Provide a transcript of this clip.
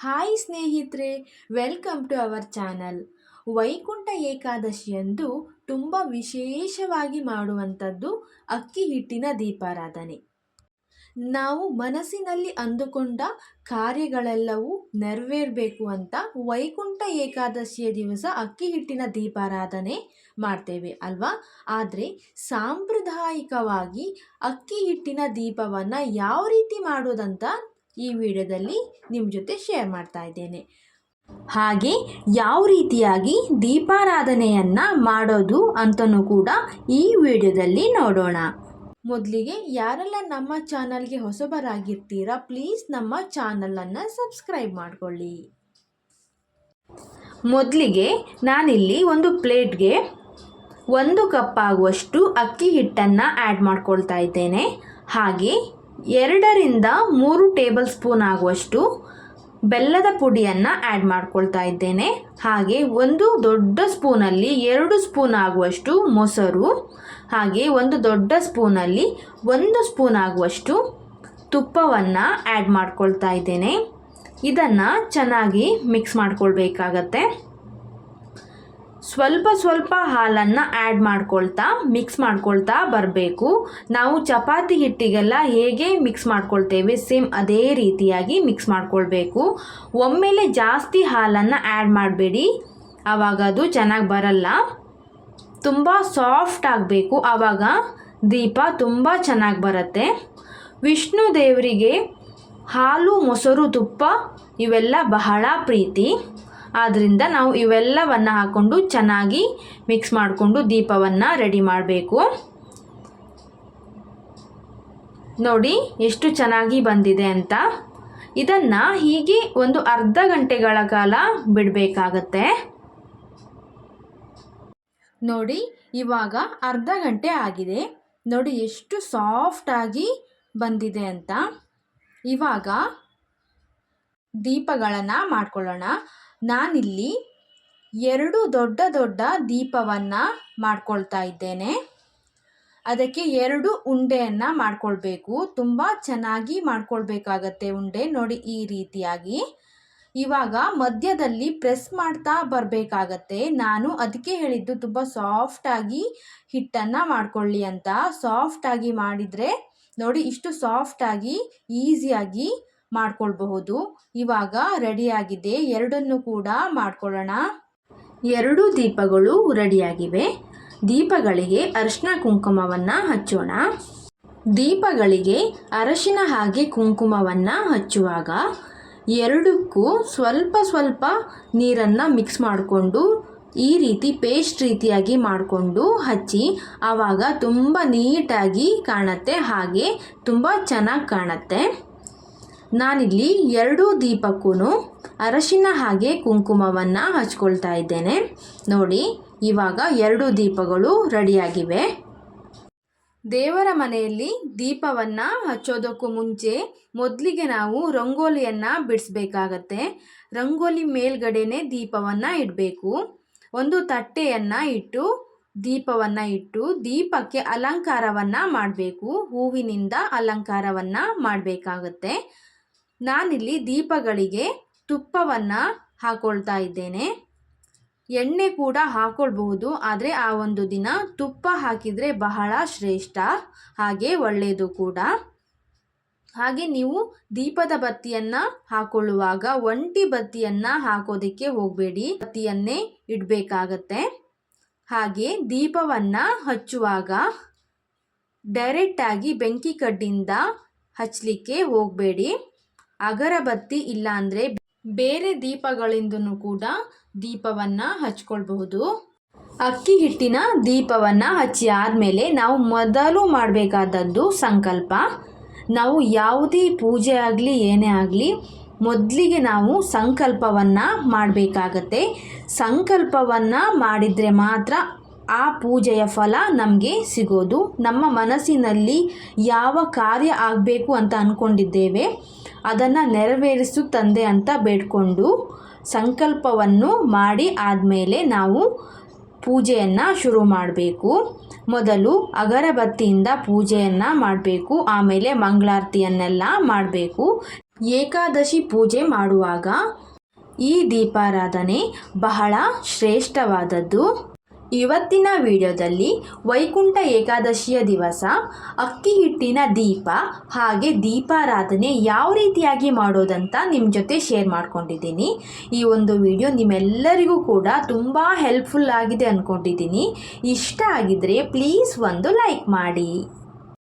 Hi ಸ್ನೇಹಿತರೆ, welcome to our channel. Vaikuntha ಏಕಾದಶಿಯಂದು ತುಂಬ ವಿಶೇಷವಾಗಿ ಮಾಡುವಂಥದ್ದು ಅಕ್ಕಿ ಹಿಟ್ಟಿನ ದೀಪಾರಾಧನೆ. ನಾವು ಮನಸ್ಸಿನಲ್ಲಿ ಅಂದುಕೊಂಡ ಕಾರ್ಯಗಳೆಲ್ಲವೂ ನೆರವೇರಬೇಕು ಅಂತ ವೈಕುಂಠ ಏಕಾದಶಿಯ ದಿವಸ ಅಕ್ಕಿ ಹಿಟ್ಟಿನ ದೀಪಾರಾಧನೆ ಮಾಡ್ತೇವೆ ಅಲ್ವಾ? ಆದರೆ ಸಾಂಪ್ರದಾಯಿಕವಾಗಿ ಅಕ್ಕಿ ಹಿಟ್ಟಿನ ದೀಪವನ್ನು ಯಾವ ರೀತಿ ಮಾಡೋದಂತ ಈ ವಿಡಿಯೋದಲ್ಲಿ ನಿಮ್ಮ ಜೊತೆ ಶೇರ್ ಮಾಡ್ತಾ ಇದ್ದೇನೆ. ಹಾಗೆ ಯಾವ ರೀತಿಯಾಗಿ ದೀಪಾರಾಧನೆಯನ್ನು ಮಾಡೋದು ಅಂತಲೂ ಕೂಡ ಈ ವಿಡಿಯೋದಲ್ಲಿ ನೋಡೋಣ. ಮೊದಲಿಗೆ ಯಾರೆಲ್ಲ ನಮ್ಮ ಚಾನಲ್ಗೆ ಹೊಸಬರಾಗಿರ್ತೀರಾ ಪ್ಲೀಸ್ ನಮ್ಮ ಚಾನಲನ್ನು ಸಬ್ಸ್ಕ್ರೈಬ್ ಮಾಡಿಕೊಳ್ಳಿ. ಮೊದಲಿಗೆ ನಾನಿಲ್ಲಿ ಒಂದು ಪ್ಲೇಟ್ಗೆ ಒಂದು ಕಪ್ ಆಗುವಷ್ಟು ಅಕ್ಕಿ ಹಿಟ್ಟನ್ನು ಆ್ಯಡ್ ಮಾಡ್ಕೊಳ್ತಾ ಇದ್ದೇನೆ. ಹಾಗೆ ಎರಡರಿಂದ ಮೂರು ಟೇಬಲ್ ಸ್ಪೂನ್ ಆಗುವಷ್ಟು ಬೆಲ್ಲದ ಪುಡಿಯನ್ನು ಆ್ಯಡ್ ಮಾಡ್ಕೊಳ್ತಾ ಇದ್ದೇನೆ. ಹಾಗೆ ಒಂದು ದೊಡ್ಡ ಸ್ಪೂನಲ್ಲಿ ಎರಡು ಸ್ಪೂನ್ ಆಗುವಷ್ಟು ಮೊಸರು, ಹಾಗೆ ಒಂದು ದೊಡ್ಡ ಸ್ಪೂನಲ್ಲಿ ಒಂದು ಸ್ಪೂನ್ ಆಗುವಷ್ಟು ತುಪ್ಪವನ್ನು ಆ್ಯಡ್ ಮಾಡ್ಕೊಳ್ತಾ ಇದ್ದೇನೆ. ಇದನ್ನು ಚೆನ್ನಾಗಿ ಮಿಕ್ಸ್ ಮಾಡ್ಕೊಳ್ಬೇಕಾಗತ್ತೆ. ಸ್ವಲ್ಪ ಸ್ವಲ್ಪ ಹಾಲನ್ನು ಆ್ಯಡ್ ಮಾಡ್ಕೊಳ್ತಾ ಮಿಕ್ಸ್ ಮಾಡ್ಕೊಳ್ತಾ ಬರಬೇಕು. ನಾವು ಚಪಾತಿ ಹಿಟ್ಟಿಗೆಲ್ಲ ಹೇಗೆ ಮಿಕ್ಸ್ ಮಾಡ್ಕೊಳ್ತೇವೆ ಸೇಮ್ ಅದೇ ರೀತಿಯಾಗಿ ಮಿಕ್ಸ್ ಮಾಡ್ಕೊಳ್ಬೇಕು. ಒಮ್ಮೆಲೆ ಜಾಸ್ತಿ ಹಾಲನ್ನು ಆ್ಯಡ್ ಮಾಡಬೇಡಿ. ಆವಾಗ ಅದು ಚೆನ್ನಾಗಿ ಬರಲ್ಲ. ತುಂಬ ಸಾಫ್ಟ್ ಆಗಬೇಕು. ಆವಾಗ ದೀಪ ತುಂಬ ಚೆನ್ನಾಗಿ ಬರುತ್ತೆ. ವಿಷ್ಣು ದೇವರಿಗೆ ಹಾಲು ಮೊಸರು ತುಪ್ಪ ಇವೆಲ್ಲ ಬಹಳ ಪ್ರೀತಿ. ಆದ್ದರಿಂದ ನಾವು ಇವೆಲ್ಲವನ್ನು ಹಾಕ್ಕೊಂಡು ಚೆನ್ನಾಗಿ ಮಿಕ್ಸ್ ಮಾಡಿಕೊಂಡು ದೀಪವನ್ನು ರೆಡಿ ಮಾಡಬೇಕು. ನೋಡಿ ಎಷ್ಟು ಚೆನ್ನಾಗಿ ಬಂದಿದೆ ಅಂತ. ಇದನ್ನು ಹೀಗೆ ಒಂದು ಅರ್ಧ ಗಂಟೆಗಳ ಕಾಲ ಬಿಡಬೇಕಾಗತ್ತೆ. ನೋಡಿ ಇವಾಗ ಅರ್ಧ ಗಂಟೆ ಆಗಿದೆ. ನೋಡಿ ಎಷ್ಟು ಸಾಫ್ಟಾಗಿ ಬಂದಿದೆ ಅಂತ. ಇವಾಗ ದೀಪಗಳನ್ನು ಮಾಡ್ಕೊಳ್ಳೋಣ. ನಾನಿಲ್ಲಿ ಎರಡು ದೊಡ್ಡ ದೊಡ್ಡ ದೀಪವನ್ನು ಮಾಡ್ಕೊಳ್ತಾ ಇದ್ದೇನೆ. ಅದಕ್ಕೆ ಎರಡು ಉಂಡೆಯನ್ನು ಮಾಡ್ಕೊಳ್ಬೇಕು. ತುಂಬ ಚೆನ್ನಾಗಿ ಮಾಡ್ಕೊಳ್ಬೇಕಾಗತ್ತೆ ಉಂಡೆ ನೋಡಿ ಈ ರೀತಿಯಾಗಿ. ಇವಾಗ ಮಧ್ಯದಲ್ಲಿ ಪ್ರೆಸ್ ಮಾಡ್ತಾ ಬರಬೇಕಾಗತ್ತೆ. ನಾನು ಅದಕ್ಕೆ ಹೇಳಿದ್ದು ತುಂಬ ಸಾಫ್ಟಾಗಿ ಹಿಟ್ಟನ್ನು ಮಾಡ್ಕೊಳ್ಳಿ ಅಂತ. ಸಾಫ್ಟಾಗಿ ಮಾಡಿದರೆ ನೋಡಿ ಇಷ್ಟು ಸಾಫ್ಟಾಗಿ ಈಸಿಯಾಗಿ ಮಾಡ್ಕೊಳ್ಬಹುದು. ಇವಾಗ ರೆಡಿಯಾಗಿದೆ ಎರಡನ್ನು ಕೂಡ ಮಾಡ್ಕೊಳ್ಳೋಣ. ಎರಡು ದೀಪಗಳು ರೆಡಿಯಾಗಿವೆ. ದೀಪಗಳಿಗೆ ಅರಿಶಿನ ಕುಂಕುಮವನ್ನು ಹಚ್ಚೋಣ. ದೀಪಗಳಿಗೆ ಅರಶಿನ ಹಾಗೆ ಕುಂಕುಮವನ್ನು ಹಚ್ಚುವಾಗ ಎರಡಕ್ಕೂ ಸ್ವಲ್ಪ ಸ್ವಲ್ಪ ನೀರನ್ನು ಮಿಕ್ಸ್ ಮಾಡಿಕೊಂಡು ಈ ರೀತಿ ಪೇಸ್ಟ್ ರೀತಿಯಾಗಿ ಮಾಡಿಕೊಂಡು ಹಚ್ಚಿ ಆವಾಗ ತುಂಬ ನೀಟಾಗಿ ಕಾಣುತ್ತೆ. ಹಾಗೆ ತುಂಬ ಚೆನ್ನಾಗಿ ಕಾಣುತ್ತೆ. ನಾನಿಲ್ಲಿ ಎರಡೂ ದೀಪಕ್ಕೂ ಅರಶಿನ ಹಾಗೆ ಕುಂಕುಮವನ್ನು ಹಚ್ಕೊಳ್ತಾ ಇದ್ದೇನೆ. ನೋಡಿ, ಇವಾಗ ಎರಡು ದೀಪಗಳು ರೆಡಿಯಾಗಿವೆ. ದೇವರ ಮನೆಯಲ್ಲಿ ದೀಪವನ್ನು ಹಚ್ಚೋದಕ್ಕೂ ಮುಂಚೆ ಮೊದಲಿಗೆ ನಾವು ರಂಗೋಲಿಯನ್ನು ಬಿಡಿಸ್ಬೇಕಾಗತ್ತೆ. ರಂಗೋಲಿ ಮೇಲ್ಗಡೆನೆ ದೀಪವನ್ನು ಇಡಬೇಕು. ಒಂದು ತಟ್ಟೆಯನ್ನು ಇಟ್ಟು, ದೀಪವನ್ನು ಇಟ್ಟು ದೀಪಕ್ಕೆ ಅಲಂಕಾರವನ್ನು ಮಾಡಬೇಕು. ಹೂವಿನಿಂದ ಅಲಂಕಾರವನ್ನು ಮಾಡಬೇಕಾಗತ್ತೆ. ನಾನಿಲ್ಲಿ ದೀಪಗಳಿಗೆ ತುಪ್ಪವನ್ನು ಹಾಕೊಳ್ತಾ ಇದ್ದೇನೆ. ಎಣ್ಣೆ ಕೂಡ ಹಾಕೊಳ್ಬಹುದು, ಆದರೆ ಆ ಒಂದು ದಿನ ತುಪ್ಪ ಹಾಕಿದರೆ ಬಹಳ ಶ್ರೇಷ್ಠ, ಹಾಗೆ ಒಳ್ಳೆಯದು ಕೂಡ. ಹಾಗೆ ನೀವು ದೀಪದ ಬತ್ತಿಯನ್ನು ಹಾಕೊಳ್ಳುವಾಗ ಒಂಟಿ ಬತ್ತಿಯನ್ನು ಹಾಕೋದಕ್ಕೆ ಹೋಗಬೇಡಿ. ಬತ್ತಿಯನ್ನೇ ಇಡಬೇಕಾಗತ್ತೆ. ಹಾಗೆ ದೀಪವನ್ನು ಹಚ್ಚುವಾಗ ಡೈರೆಕ್ಟಾಗಿ ಬೆಂಕಿ ಕಡ್ಡಿಯಿಂದ ಹಚ್ಚಲಿಕ್ಕೆ ಹೋಗಬೇಡಿ. ಅಗರಬತ್ತಿ ಇಲ್ಲಾಂದರೆ ಬೇರೆ ದೀಪಗಳಿಂದನೂ ಕೂಡ ದೀಪವನ್ನು ಹಚ್ಕೊಳ್ಬಹುದು. ಅಕ್ಕಿ ಹಿಟ್ಟಿನ ದೀಪವನ್ನು ಹಚ್ಚಿ ಆದಮೇಲೆ ನಾವು ಮೊದಲು ಮಾಡಬೇಕಾದದ್ದು ಸಂಕಲ್ಪ. ನಾವು ಯಾವುದೇ ಪೂಜೆ ಆಗಲಿ, ಏನೇ ಆಗಲಿ, ಮೊದಲಿಗೆ ನಾವು ಸಂಕಲ್ಪವನ್ನು ಮಾಡಬೇಕಾಗತ್ತೆ. ಸಂಕಲ್ಪವನ್ನು ಮಾಡಿದರೆ ಮಾತ್ರ ಆ ಪೂಜೆಯ ಫಲ ನಮಗೆ ಸಿಗೋದು. ನಮ್ಮ ಮನಸ್ಸಿನಲ್ಲಿ ಯಾವ ಕಾರ್ಯ ಆಗಬೇಕು ಅಂತ ಅಂದ್ಕೊಂಡಿದ್ದೇವೆ ಅದನ್ನು ನೆರವೇರಿಸು ತಂದೆ ಅಂತ ಬೇಡ್ಕೊಂಡು ಸಂಕಲ್ಪವನ್ನು ಮಾಡಿ ಆದಮೇಲೆ ನಾವು ಪೂಜೆಯನ್ನು ಶುರು ಮಾಡಬೇಕು. ಮೊದಲು ಅಗರಬತ್ತಿಯಿಂದ ಪೂಜೆಯನ್ನು ಮಾಡಬೇಕು, ಆಮೇಲೆ ಮಂಗಳಾರತಿಯನ್ನೆಲ್ಲ ಮಾಡಬೇಕು. ಏಕಾದಶಿ ಪೂಜೆ ಮಾಡುವಾಗ ಈ ದೀಪಾರಾಧನೆ ಬಹಳ ಶ್ರೇಷ್ಠವಾದದ್ದು. ಇವತ್ತಿನ ವಿಡಿಯೋದಲ್ಲಿ ವೈಕುಂಠ ಏಕಾದಶಿಯ ದಿವಸ, ಅಕ್ಕಿ ಹಿಟ್ಟಿನ ದೀಪ ಹಾಗೆ ದೀಪಾರಾಧನೆ ಯಾವ ರೀತಿಯಾಗಿ ಮಾಡೋದಂತ ನಿಮ್ಮ ಜೊತೆ ಶೇರ್ ಮಾಡ್ಕೊಂಡಿದ್ದೀನಿ. ಈ ಒಂದು ವಿಡಿಯೋ ನಿಮ್ಮೆಲ್ಲರಿಗೂ ಕೂಡ ತುಂಬ ಹೆಲ್ಪ್ಫುಲ್ ಆಗಿದೆ ಅಂದ್ಕೊಂಡಿದ್ದೀನಿ ಇಷ್ಟ ಆಗಿದ್ದರೆ ಪ್ಲೀಸ್ ಒಂದು ಲೈಕ್ ಮಾಡಿ.